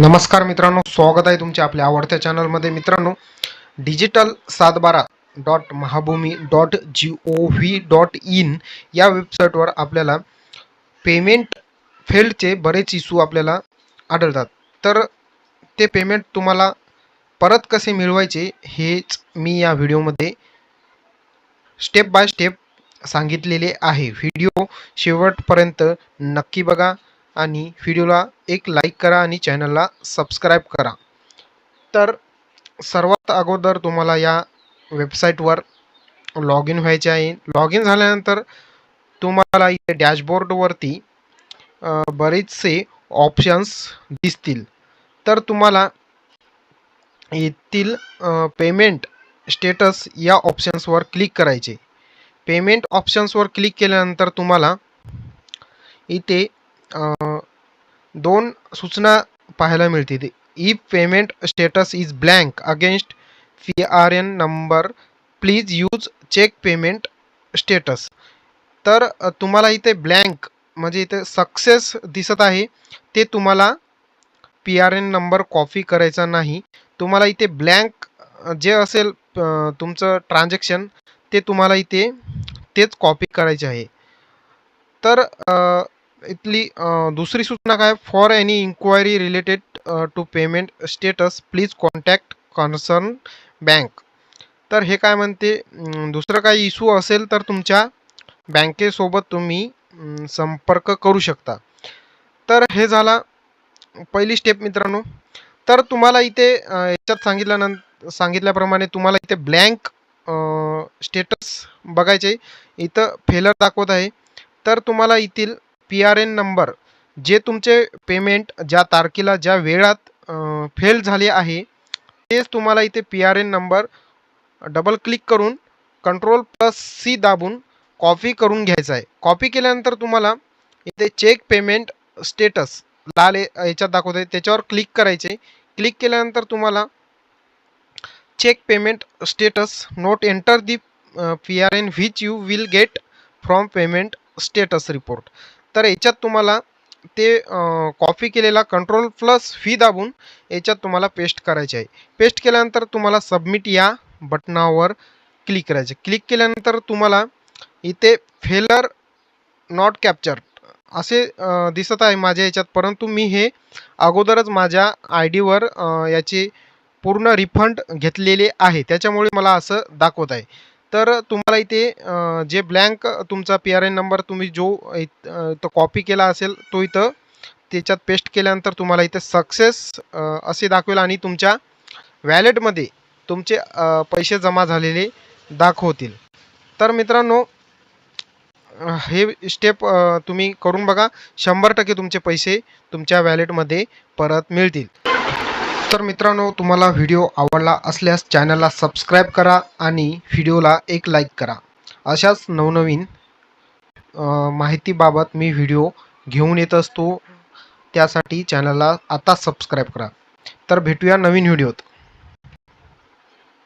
नमस्कार मित्रांनो स्वागत आहे तुमच्या आपल्या आवडत्या चॅनलमध्ये. मित्रांनो digital Satbara dot Mahabhumi dot G O V dot in या वेबसाईटवर आपल्याला पेमेंट फेल्डचे बरेच इशू आपल्याला आढळतात. तर ते पेमेंट तुम्हाला परत कसे मिळवायचे हेच मी या व्हिडिओमध्ये स्टेप बाय स्टेप सांगितलेले आहे. व्हिडिओ शेवटपर्यंत नक्की बघा. आणि व्हिडिओला एक लाईक करा आणि चॅनलला सबस्क्राईब करा. तर सर्वात अगोदर तुम्हाला या वेबसाईटवर लॉग इन व्हायचे आहे. लॉग इन झाल्यानंतर तुम्हाला इथे डॅशबोर्डवरती बरेचसे ऑप्शन्स दिसतील. तर तुम्हाला येथील पेमेंट स्टेटस या ऑप्शन्सवर क्लिक करायचे. पेमेंट ऑप्शन्सवर क्लिक केल्यानंतर तुम्हाला इथे दोन सूचना पाहायला मिळतील. E payment status is blank against P R N number please use check payment status तर तुम्हाला इथे ब्लँक म्हणजे इथे सक्सेस दिसत आहे. ते तुम्हाला P R N number copy करायचा नाही. तुम्हाला इथे ब्लँक जे असेल तुमचं ट्रान्झॅक्शन ते तुम्हाला इथे तेच कॉपी करायचे आहे. तर इथली दुसरी सूचना काय? For any enquiry related to payment status please contact concern bank तर हे काय म्हणते? दुसरं काही इश्यू असेल तर तुमच्या बँकेसोबत तुम्ही संपर्क करू शकता. तर हे झाला पहिली स्टेप मित्रांनो. तर तुम्हाला इथे याच्यात सांगितल्यानंतर सांगितल्याप्रमाणे तुम्हाला इथे ब्लँक स्टेटस बघायचे इथं फेलर दाखवत आहे. तर तुम्हाला येथील पी आर एन नंबर जे तुमचे पेमेंट ज्या तारखेला ज्या वेळात फेल झाले आहे तेच तुम्हाला इथे P R N number double click करून कंट्रोल प्लस सी दाबून कॉपी करून घ्यायचा आहे. कॉपी केल्यानंतर तुम्हाला इथे चेक पेमेंट स्टेटस लाल याच्यात दाखवत आहे त्याच्यावर क्लिक करायचे. क्लिक केल्यानंतर तुम्हाला check payment status note enter the P R N which you will get from payment status report तर याच्यात तुम्हाला ते कॉपी केलेला कंट्रोल प्लस व्ही दाबून याच्यात तुम्हाला पेस्ट करायचे आहे. पेस्ट केल्यानंतर तुम्हाला सबमिट या बटनावर क्लिक करायचे क्लिक केल्यानंतर तुम्हाला इथे फेलर नॉट कॅप्चर असे दिसत आहे माझ्या याच्यात. परंतु मी हे अगोदरच माझ्या आय डीवर याचे पूर्ण रिफंड घेतलेले आहे. त्याच्यामुळे मला असं दाखवत आहे. तर तुम्हाला इथे जे ब्लँक तुमचा पी आर एन नंबर तुम्ही जो इथं कॉपी केला असेल तो इथं त्याच्यात पेस्ट केल्यानंतर तुम्हाला इथे सक्सेस असे दाखवेल आणि तुमच्या वॅलेटमध्ये तुमचे पैसे जमा झालेले दाखवतील. तर मित्रांनो हे स्टेप तुम्ही करून बघा. शंभर टक्के तुमचे पैसे तुमच्या वॅलेटमध्ये परत मिळतील. तर मित्रांनो तुम्हाला व्हिडिओ आवडला असल्यास चॅनलला सबस्क्राईब करा आणि व्हिडिओला एक लाईक करा. अशाच नवनवीन माहितीबाबत मी व्हिडिओ घेऊन येत असतो. त्यासाठी चॅनलला आता सबस्क्राईब करा. तर भेटूया नवीन व्हिडिओत.